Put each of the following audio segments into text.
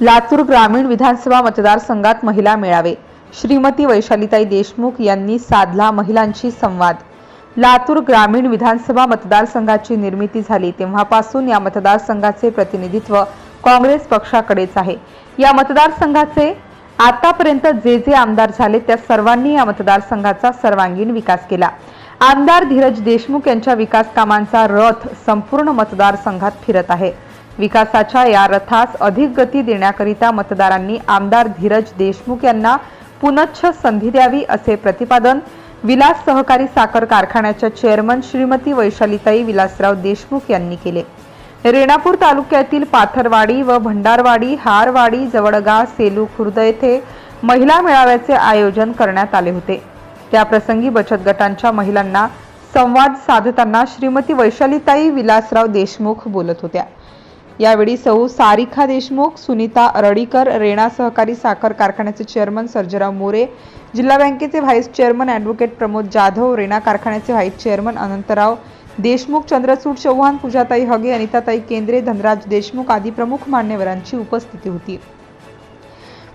लातूर ग्रामीण विधानसभा मतदारसंघात महिला मेळावे. श्रीमती वैशालीताई देशमुख यांनी साधला महिलांशी संवाद. लातूर ग्रामीण विधानसभा मतदारसंघाची निर्मिती झाली तेव्हापासून या मतदारसंघाचे प्रतिनिधित्व काँग्रेस पक्षाकडेच आहे. या मतदारसंघाचे आतापर्यंत जे जे आमदार झाले त्या सर्वांनी या मतदारसंघाचा सर्वांगीण विकास केला. आमदार धीरज देशमुख यांच्या विकास कामांचा रथ संपूर्ण मतदारसंघात फिरत आहे. विकासाच्या या रथास अधिक गती देण्याकरिता मतदारांनी आमदार धीरज देशमुख यांना पुनच्छ संधी द्यावी असे प्रतिपादन विलास सहकारी साखर कारखान्याच्या चेअरमन श्रीमती वैशालीताई विलासराव देशमुख यांनी केले. रेणापूर तालुक्यातील पाथरवाडी व भंडारवाडी हारवाडी जवळगा सेलू खुर्द येथे महिला मेळाव्याचे आयोजन करण्यात आले होते. त्याप्रसंगी बचत गटांच्या महिलांना संवाद साधताना श्रीमती वैशालीताई विलासराव देशमुख बोलत होत्या. यावेळी सौ सारिका देशमुख सुनीता अरडीकर रेणा सहकारी साखर कारखान्याचे चेअरमन सर्जराव मोरे जिल्हा बँकेचे vice chairman advocate Pramod Jadhav Rena कारखान्याचे व्हाईस चेअरमन अनंतराव देशमुख चंद्रचूड चव्हाण पूजाताई हगे अनिताताई केंद्रे धनराज देशमुख आदी प्रमुख मान्यवरांची उपस्थिती होती.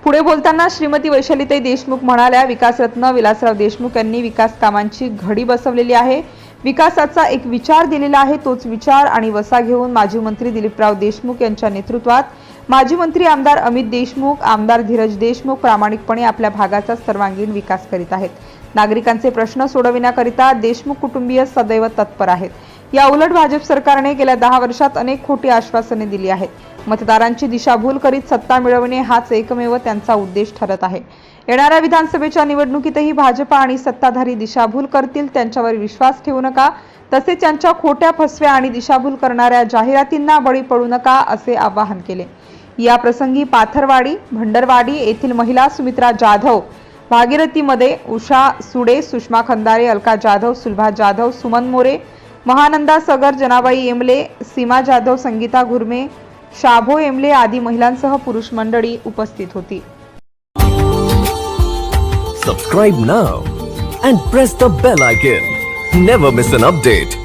पुढे बोलताना श्रीमती वैशालीताई देशमुख म्हणाल्या विकासरत्न विलासराव देशमुख यांनी विकास कामांची घडी बसवलेली आहे. विकासाचा एक विचार दिलेला आहे तोच विचार आणि वसा घेऊन माजी मंत्री दिलीपराव देशमुख यांच्या नेतृत्वात माजी मंत्री आमदार अमित देशमुख आमदार धीरज देशमुख प्रामाणिकपणे आपल्या भागाचा सर्वांगीण विकास करीत आहेत. नागरिकांचे प्रश्न सोडविण्याकरिता देशमुख कुटुंबीय सदैव तत्पर आहेत. या उलट भाजप सरकारने गेल्या दहा वर्षात अनेक खोटी आश्वासने दिली आहेत. मतदारांची दिशाभूल करीत सत्ता मिळवणे हाच एकमेव त्यांचा उद्देश ठरत आहे. येणाऱ्या विधानसभेच्या निवडणुकीतही भाजपा आणि सत्ताधारी दिशाभूल करतील त्यांच्यावर विश्वास ठेवू नका. तसेच त्यांच्या खोट्या फसव्या आणि दिशाभूल करणाऱ्या जाहिरातींना बळी पडू नका असे आवाहन केले. या प्रसंगी पाथरवाडी भंडरवाडी येथील महिला सुमित्रा जाधव भागीरथीमध्ये उषा सुडे सुषमा खंदारे अलका जाधव सुलभा जाधव सुमन मोरे महानंदा सगर जनाबाई एमले सीमा जाधव संगीता गुरमे शाभो एमले आदी महिलांसह पुरुष मंडळी उपस्थित होती. Subscribe now and press the bell icon never miss an update